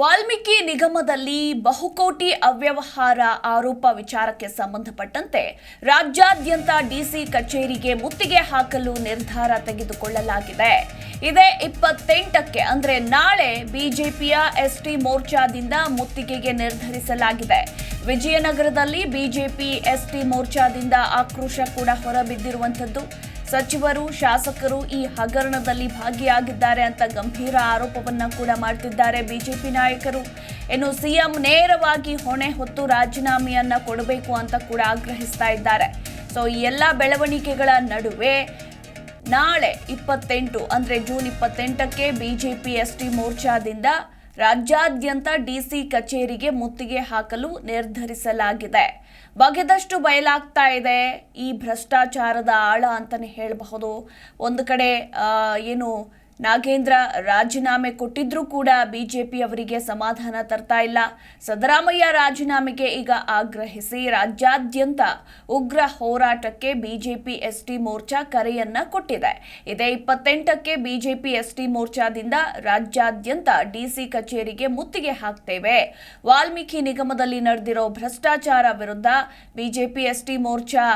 ವಾಲ್ಮೀಕಿ ನಿಗಮದಲ್ಲಿ ಬಹುಕೋಟಿ ಅವ್ಯವಹಾರ ಆರೋಪ ವಿಚಾರಕ್ಕೆ ಸಂಬಂಧಪಟ್ಟಂತೆ ರಾಜ್ಯಾದ್ಯಂತ ಡಿಸಿ ಕಚೇರಿಗೆ ಮುತ್ತಿಗೆ ಹಾಕಲು ನಿರ್ಧಾರ ತೆಗೆದುಕೊಳ್ಳಲಾಗಿದೆ. ಇದೇ ಇಪ್ಪತ್ತೆಂಟಕ್ಕೆ ಅಂದರೆ ನಾಳೆ ಬಿಜೆಪಿಯ ಎಸ್ಟಿ ಮೋರ್ಚಾದಿಂದ ಮುತ್ತಿಗೆಗೆ ನಿರ್ಧರಿಸಲಾಗಿದೆ. ವಿಜಯನಗರದಲ್ಲಿ ಬಿಜೆಪಿ ಎಸ್ಟಿ ಮೋರ್ಚಾದಿಂದ ಆಕ್ರೋಶ ಕೂಡ ಹೊರಬಿದ್ದಿರುವಂಥದ್ದು. ಸಚಿವರು, ಶಾಸಕರು ಈ ಹಗರಣದಲ್ಲಿ ಭಾಗಿಯಾಗಿದ್ದಾರೆ ಅಂತ ಗಂಭೀರ ಆರೋಪವನ್ನ ಕೂಡ ಮಾಡ್ತಿದ್ದಾರೆ ಬಿಜೆಪಿ ನಾಯಕರು. ಇನ್ನು ಸಿಎಂ ನೇರವಾಗಿ ಹೊಣೆ ಹೊತ್ತು ರಾಜೀನಾಮೆಯನ್ನ ಕೊಡಬೇಕು ಅಂತ ಕೂಡ ಆಗ್ರಹಿಸ್ತಾ ಇದ್ದಾರೆ. ಸೊ ಈ ಎಲ್ಲ ಬೆಳವಣಿಗೆಗಳ ನಡುವೆ ನಾಳೆ ಇಪ್ಪತ್ತೆಂಟು ಅಂದ್ರೆ ಜೂನ್ ಇಪ್ಪತ್ತೆಂಟಕ್ಕೆ ಬಿಜೆಪಿ ಎಸ್ಟಿ ಮೋರ್ಚಾದಿಂದ ರಾಜ್ಯಾದ್ಯಂತ ಡಿಸಿ ಕಚೇರಿಗೆ ಮುತ್ತಿಗೆ ಹಾಕಲು ನಿರ್ಧರಿಸಲಾಗಿದೆ. ಬಗೆದಷ್ಟು ಬಯಲಾಗ್ತಾ ಇದೆ. ಈ ಭ್ರಷ್ಟಾಚಾರದ ಆಳ ಅಂತಲೇ ಹೇಳಬಹುದು. ಒಂದು ಕಡೆ ಏನು ನಾಗೇಂದ್ರ ರಾಜೀನಾಮೆ ಕೊಟ್ಟಿದ್ರೂ ಕೂಡ ಬಿಜೆಪಿ ಅವರಿಗೆ ಸಮಾಧಾನ ತರ್ತಾ ಇಲ್ಲ. ಸದರಾಮಯ್ಯ ರಾಜೀನಾಮೆಗೆ ಈಗ ಆಗ್ರಹಿಸಿ ರಾಜ್ಯಾದ್ಯಂತ ಉಗ್ರ ಹೋರಾಟಕ್ಕೆ ಬಿಜೆಪಿ ಎಸ್ಟಿ ಮೋರ್ಚಾ ಕರೆಯನ್ನ ಕೊಟ್ಟಿದೆ. ಇದೇ ಇಪ್ಪತ್ತೆಂಟಕ್ಕೆ ಬಿಜೆಪಿ ಎಸ್ಟಿ ಮೋರ್ಚಾದಿಂದ ರಾಜ್ಯಾದ್ಯಂತ ಡಿಸಿ ಕಚೇರಿಗೆ ಮುತ್ತಿಗೆ ಹಾಕ್ತೇವೆ. ವಾಲ್ಮೀಕಿ ನಿಗಮದಲ್ಲಿ ನಡೆದಿರೋ ಭ್ರಷ್ಟಾಚಾರ ವಿರುದ್ಧ ಬಿಜೆಪಿ ಎಸ್ಟಿ ಮೋರ್ಚಾ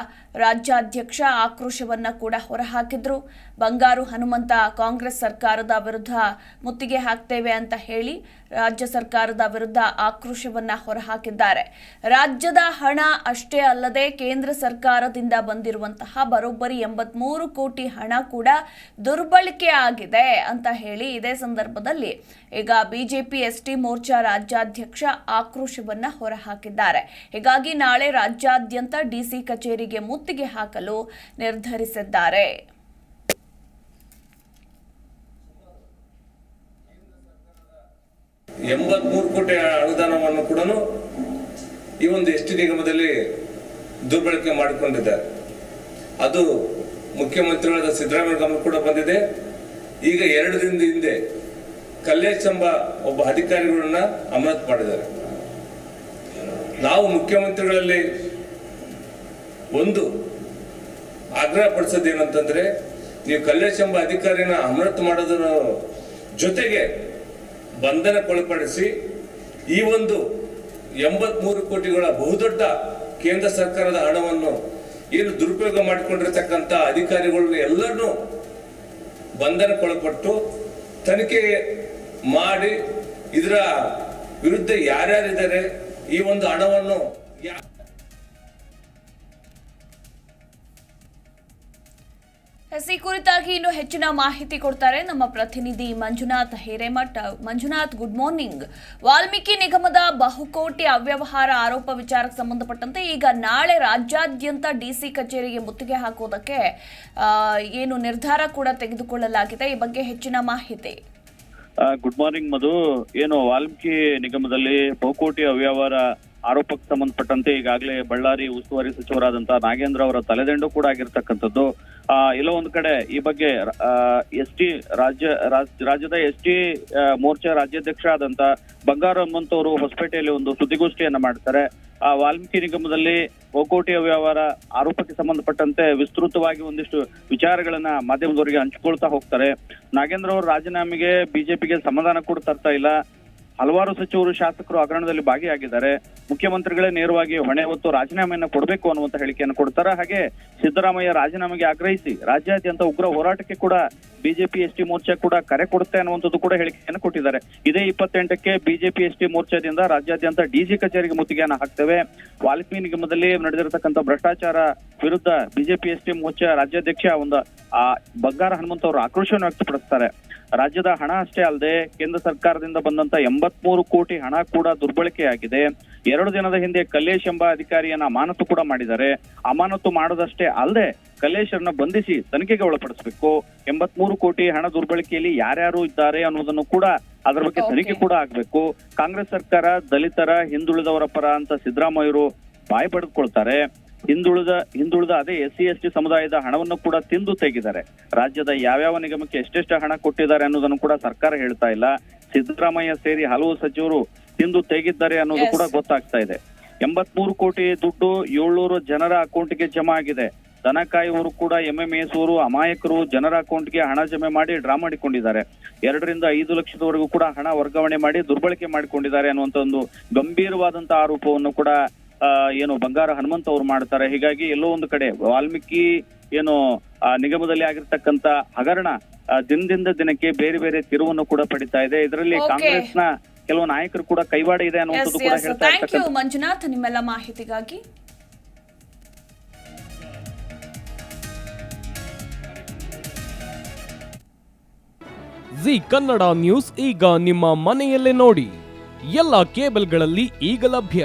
ರಾಜ್ಯಾಧ್ಯಕ್ಷ ಆಕ್ರೋಶವನ್ನ ಕೂಡ ಹೊರಹಾಕಿದ್ರು. ಬಂಗಾರು ಹನುಮಂತ ಕಾಂಗ್ರೆಸ್ ಸರ್ಕಾರದ ವಿರುದ್ಧ ಮುತ್ತಿಗೆ ಹಾಕ್ತೇವೆ ಅಂತ ಹೇಳಿ ರಾಜ್ಯ ಸರ್ಕಾರದ ವಿರುದ್ಧ ಆಕ್ರೋಶವನ್ನ ಹೊರಹಾಕಿದ್ದಾರೆ. ರಾಜ್ಯದ ಹಣ ಅಷ್ಟೇ ಅಲ್ಲದೆ ಕೇಂದ್ರ ಸರ್ಕಾರದಿಂದ ಬಂದಿರುವಂತಹ ಬರೋಬ್ಬರಿ ಎಂಬತ್ಮೂರು ಕೋಟಿ ಹಣ ಕೂಡ ದುರ್ಬಳಕೆ ಆಗಿದೆ ಅಂತ ಹೇಳಿ ಇದೇ ಸಂದರ್ಭದಲ್ಲಿ ಈಗ ಬಿಜೆಪಿ ಎಸ್ಟಿ ಮೋರ್ಚಾ ರಾಜ್ಯಾಧ್ಯಕ್ಷ ಆಕ್ರೋಶವನ್ನ ಹೊರಹಾಕಿದ್ದಾರೆ. ಹೀಗಾಗಿ ನಾಳೆ ರಾಜ್ಯಾದ್ಯಂತ ಡಿಸಿ ಕಚೇರಿಗೆ ಮುತ್ತಿಗೆ ಹಾಕಲು ನಿರ್ಧರಿಸಿದ್ದಾರೆ. ಎಂಬತ್ಮೂರು ಕೋಟಿ ಅನುದಾನವನ್ನು ಕೂಡ ಈ ಒಂದು ಎಸ್ ಟಿ ನಿಗಮದಲ್ಲಿ ದುರ್ಬಳಕೆ ಮಾಡಿಕೊಂಡಿದ್ದಾರೆ. ಅದು ಮುಖ್ಯಮಂತ್ರಿಗಳಾದ ಸಿದ್ದರಾಮಯ್ಯ ಗಮನ ಕೂಡ ಬಂದಿದೆ. ಈಗ ಎರಡು ದಿನದ ಹಿಂದೆ ಕಲ್ಲೇಶ್ ಎಂಬ ಒಬ್ಬ ಅಧಿಕಾರಿಗಳನ್ನ ಅಮಾನತ್ ಮಾಡಿದ್ದಾರೆ. ನಾವು ಮುಖ್ಯಮಂತ್ರಿಗಳಲ್ಲಿ ಒಂದು ಆಗ್ರಹ ಪಡಿಸೋದೇನಂತಂದ್ರೆ ನೀವು ಕಲ್ಲೇಶ್ ಎಂಬ ಅಧಿಕಾರಿನ ಅಮೃತ ಮಾಡೋದರ ಜೊತೆಗೆ ಬಂಧನಕ್ಕೊಳಪಡಿಸಿ ಈ ಒಂದು ಎಂಬತ್ಮೂರು ಕೋಟಿಗಳ ಬಹುದೊಡ್ಡ ಕೇಂದ್ರ ಸರ್ಕಾರದ ಹಣವನ್ನು ಏನು ದುರುಪಯೋಗ ಮಾಡಿಕೊಂಡಿರ್ತಕ್ಕಂಥ ಅಧಿಕಾರಿಗಳನ್ನ ಎಲ್ಲರನ್ನೂ ಬಂಧನಕ್ಕೊಳಪಟ್ಟು ತನಿಖೆ ಮಾಡಿ ಇದರ ವಿರುದ್ಧ ಯಾರ್ಯಾರಿದ್ದಾರೆ, ಈ ಒಂದು ಹಣವನ್ನು ಯಾ- ಎಸ್ ಕುರಿತಾಗಿ ಇನ್ನು ಹೆಚ್ಚಿನ ಮಾಹಿತಿ ಕೊಡ್ತಾರೆ ನಮ್ಮ ಪ್ರತಿನಿಧಿ ಮಂಜುನಾಥ್ ಹಿರೇಮಠ. ಮಂಜುನಾಥ್ ಗುಡ್ ಮಾರ್ನಿಂಗ್ ವಾಲ್ಮೀಕಿ ನಿಗಮದ ಬಹುಕೋಟಿ ಅವ್ಯವಹಾರ ಆರೋಪ ವಿಚಾರಕ್ಕೆ ಸಂಬಂಧಪಟ್ಟಂತೆ ಈಗ ನಾಳೆ ರಾಜ್ಯಾದ್ಯಂತ ಡಿಸಿ ಕಚೇರಿಗೆ ಮುತ್ತಿಗೆ ಹಾಕೋದಕ್ಕೆ ಏನು ನಿರ್ಧಾರ ಕೂಡ ತೆಗೆದುಕೊಳ್ಳಲಾಗಿದೆ. ಈ ಬಗ್ಗೆ ಹೆಚ್ಚಿನ ಮಾಹಿತಿ. Good morning Madhu. ಏನು ವಾಲ್ಮೀಕಿ ನಿಗಮದಲ್ಲಿ ಬಹುಕೋಟಿ ಅವ್ಯವಹಾರ ಆರೋಪಕ್ಕೆ ಸಂಬಂಧಪಟ್ಟಂತೆ ಈಗಾಗಲೇ ಬಳ್ಳಾರಿ ಉಸ್ತುವಾರಿ ಸಚಿವರಾದಂತಹ ನಾಗೇಂದ್ರ ಅವರ ತಲೆದಂಡು ಕೂಡ ಆಗಿರ್ತಕ್ಕಂಥದ್ದು. ಆ, ಎಲ್ಲೋ ಒಂದು ಕಡೆ ಈ ಬಗ್ಗೆ ಎಸ್ ಟಿ ರಾಜ್ಯ, ರಾಜ್- ರಾಜ್ಯದ ಎಸ್ ಟಿ ಮೋರ್ಚಾ ರಾಜ್ಯಾಧ್ಯಕ್ಷ ಆದಂತ ಬಂಗಾರ ಹನುಮಂತ್ ಅವರು ಹೊಸಪೇಟೆಯಲ್ಲಿ ಒಂದು ಸುದ್ದಿಗೋಷ್ಠಿಯನ್ನ ಮಾಡ್ತಾರೆ. ಆ, ವಾಲ್ಮೀಕಿ ನಿಗಮದಲ್ಲಿ ಒಕೋಟಿಯ ವ್ಯವಹಾರ ಆರೋಪಕ್ಕೆ ಸಂಬಂಧಪಟ್ಟಂತೆ ವಿಸ್ತೃತವಾಗಿ ಒಂದಿಷ್ಟು ವಿಚಾರಗಳನ್ನ ಮಾಧ್ಯಮದವರಿಗೆ ಹಂಚಿಕೊಳ್ತಾ ಹೋಗ್ತಾರೆ. ನಾಗೇಂದ್ರ ಅವರು ರಾಜೀನಾಮೆಗೆ ಬಿಜೆಪಿಗೆ ಸಮಾಧಾನ ಕೂಡ ತರ್ತಾ ಇಲ್ಲ. ಹಲವಾರು ಸಚಿವರು ಶಾಸಕರು ಹಗರಣದಲ್ಲಿ ಭಾಗಿಯಾಗಿದ್ದಾರೆ. ಮುಖ್ಯಮಂತ್ರಿಗಳೇ ನೇರವಾಗಿ ಹೊಣೆ ಹೊತ್ತು ರಾಜೀನಾಮೆಯನ್ನು ಕೊಡಬೇಕು ಅನ್ನುವಂತ ಹೇಳಿಕೆಯನ್ನು ಕೊಡ್ತಾರೆ. ಹಾಗೆ ಸಿದ್ದರಾಮಯ್ಯ ರಾಜೀನಾಮೆಗೆ ಆಗ್ರಹಿಸಿ ರಾಜ್ಯಾದ್ಯಂತ ಉಗ್ರ ಹೋರಾಟಕ್ಕೆ ಕೂಡ ಬಿಜೆಪಿ ಎಸ್ ಟಿ ಮೋರ್ಚಾ ಕೂಡ ಕರೆ ಕೊಡುತ್ತೆ ಅನ್ನುವಂಥದ್ದು ಕೂಡ ಹೇಳಿಕೆಯನ್ನು ಕೊಟ್ಟಿದ್ದಾರೆ. ಇದೇ ಇಪ್ಪತ್ತೆಂಟಕ್ಕೆ ಬಿಜೆಪಿ ಎಸ್ ಟಿ ಮೋರ್ಚಾದಿಂದ ರಾಜ್ಯಾದ್ಯಂತ ಡಿಜಿ ಕಚೇರಿಗೆ ಮುತ್ತಿಗೆಯನ್ನು ಹಾಕ್ತೇವೆ. ವಾಲ್ಮೀಕಿ ನಿಗಮದಲ್ಲಿ ನಡೆದಿರತಕ್ಕಂಥ ಭ್ರಷ್ಟಾಚಾರ ವಿರುದ್ಧ ಬಿಜೆಪಿ ಎಸ್ ಟಿ ಮೋರ್ಚಾ ರಾಜ್ಯಾಧ್ಯಕ್ಷ ಒಂದು, ಆ ಬಂಗಾರ ಹನುಮಂತ ಅವರು ಆಕ್ರೋಶವನ್ನು ವ್ಯಕ್ತಪಡಿಸ್ತಾರೆ. ರಾಜ್ಯದ ಹಣ ಅಷ್ಟೇ ಅಲ್ಲದೆ ಕೇಂದ್ರ ಸರ್ಕಾರದಿಂದ ಬಂದಂತ ಎಂಬತ್ಮೂರು ಕೋಟಿ ಹಣ ಕೂಡ ದುರ್ಬಳಕೆಯಾಗಿದೆ. ಎರಡು ದಿನದ ಹಿಂದೆ ಕಲ್ಲೇಶ್ ಎಂಬ ಅಧಿಕಾರಿಯನ್ನ ಅಮಾನತು ಕೂಡ ಮಾಡಿದ್ದಾರೆ. ಅಮಾನತು ಮಾಡೋದಷ್ಟೇ ಅಲ್ಲದೆ ಕಲ್ಲೇಶರನ್ನ ಬಂಧಿಸಿ ತನಿಖೆಗೆ ಒಳಪಡಿಸಬೇಕು. ಎಂಬತ್ಮೂರು ಕೋಟಿ ಹಣ ದುರ್ಬಳಕೆಯಲ್ಲಿ ಯಾರ್ಯಾರು ಇದ್ದಾರೆ ಅನ್ನೋದನ್ನು ಕೂಡ ಅದರ ಬಗ್ಗೆ ತನಿಖೆ ಕೂಡ ಆಗ್ಬೇಕು. ಕಾಂಗ್ರೆಸ್ ಸರ್ಕಾರ ದಲಿತರ ಹಿಂದುಳಿದವರ ಪರ ಅಂತ ಸಿದ್ದರಾಮಯ್ಯರು ಬಾಯಿ ಪಡೆದುಕೊಳ್ತಾರೆ ಹಿಂದುಳಿದ ಹಿಂದುಳಿದ ಅದೇ ಎಸ್ ಸಿ ಎಸ್ ಟಿ ಸಮುದಾಯದ ಹಣವನ್ನು ಕೂಡ ತಿಂದು ತೆಗೆದಾರೆ ರಾಜ್ಯದ ಯಾವ್ಯಾವ ನಿಗಮಕ್ಕೆ ಎಷ್ಟೆಷ್ಟು ಹಣ ಕೊಟ್ಟಿದ್ದಾರೆ ಅನ್ನೋದನ್ನು ಕೂಡ ಸರ್ಕಾರ ಹೇಳ್ತಾ ಇಲ್ಲ. ಸಿದ್ದರಾಮಯ್ಯ ಸೇರಿ ಹಲವು ಸಚಿವರು ತಿಂದು ತೆಗಿದ್ದಾರೆ ಅನ್ನೋದು ಕೂಡ ಗೊತ್ತಾಗ್ತಾ ಇದೆ. ಎಂಬತ್ಮೂರು ಕೋಟಿ ದುಡ್ಡು ಏಳ್ನೂರು ಜನರ ಅಕೌಂಟ್ಗೆ ಜಮಾ ಆಗಿದೆ. ದನ ಕಾಯುವರು ಕೂಡ ಎಂಎಂಎಸ್ ಅವರು ಅಮಾಯಕರು ಜನರ ಅಕೌಂಟ್ಗೆ ಹಣ ಜಮೆ ಮಾಡಿ ಡ್ರಾ ಮಾಡಿಕೊಂಡಿದ್ದಾರೆ. ಎರಡರಿಂದ ಐದು ಲಕ್ಷದವರೆಗೂ ಕೂಡ ಹಣ ವರ್ಗಾವಣೆ ಮಾಡಿ ದುರ್ಬಳಕೆ ಮಾಡಿಕೊಂಡಿದ್ದಾರೆ ಅನ್ನುವಂಥ ಒಂದು ಗಂಭೀರವಾದಂತಹ ಆರೋಪವನ್ನು ಕೂಡ ಏನು ಬಂಗಾರ ಹನುಮಂತ ಅವರು ಮಾಡ್ತಾರೆ. ಹೀಗಾಗಿ ಎಲ್ಲೋ ಒಂದು ಕಡೆ ವಾಲ್ಮೀಕಿ ಏನು ಆ ನಿಗಮದಲ್ಲಿ ಆಗಿರ್ತಕ್ಕಂತ ಹಗರಣ ದಿನದಿಂದ ದಿನಕ್ಕೆ ಬೇರೆ ಬೇರೆ ತಿರುವನ್ನು ಕೂಡ ಪಡಿತಾ ಇದೆ. ಇದರಲ್ಲಿ. ಕಾಂಗ್ರೆಸ್ನ ಕೆಲವು ನಾಯಕರು ಕೂಡ ಕೈವಾಡ ಇದೆ ಅನ್ನುವಂಥದ್ದು ಕೂಡ ಹೇಳ್ತಾ ಥ್ಯಾಂಕ್ ಯು ಮಂಜುನಾಥ್ ನಿಮ್ಮೆಲ್ಲ ಮಾಹಿತಿಗಾಗಿ. ಜಿ ಕನ್ನಡ ನ್ಯೂಸ್ ಈಗ ನಿಮ್ಮ ಮನೆಯಲ್ಲೇ ನೋಡಿ. ಎಲ್ಲ ಕೇಬಲ್ಗಳಲ್ಲಿ ಈಗ ಲಭ್ಯ.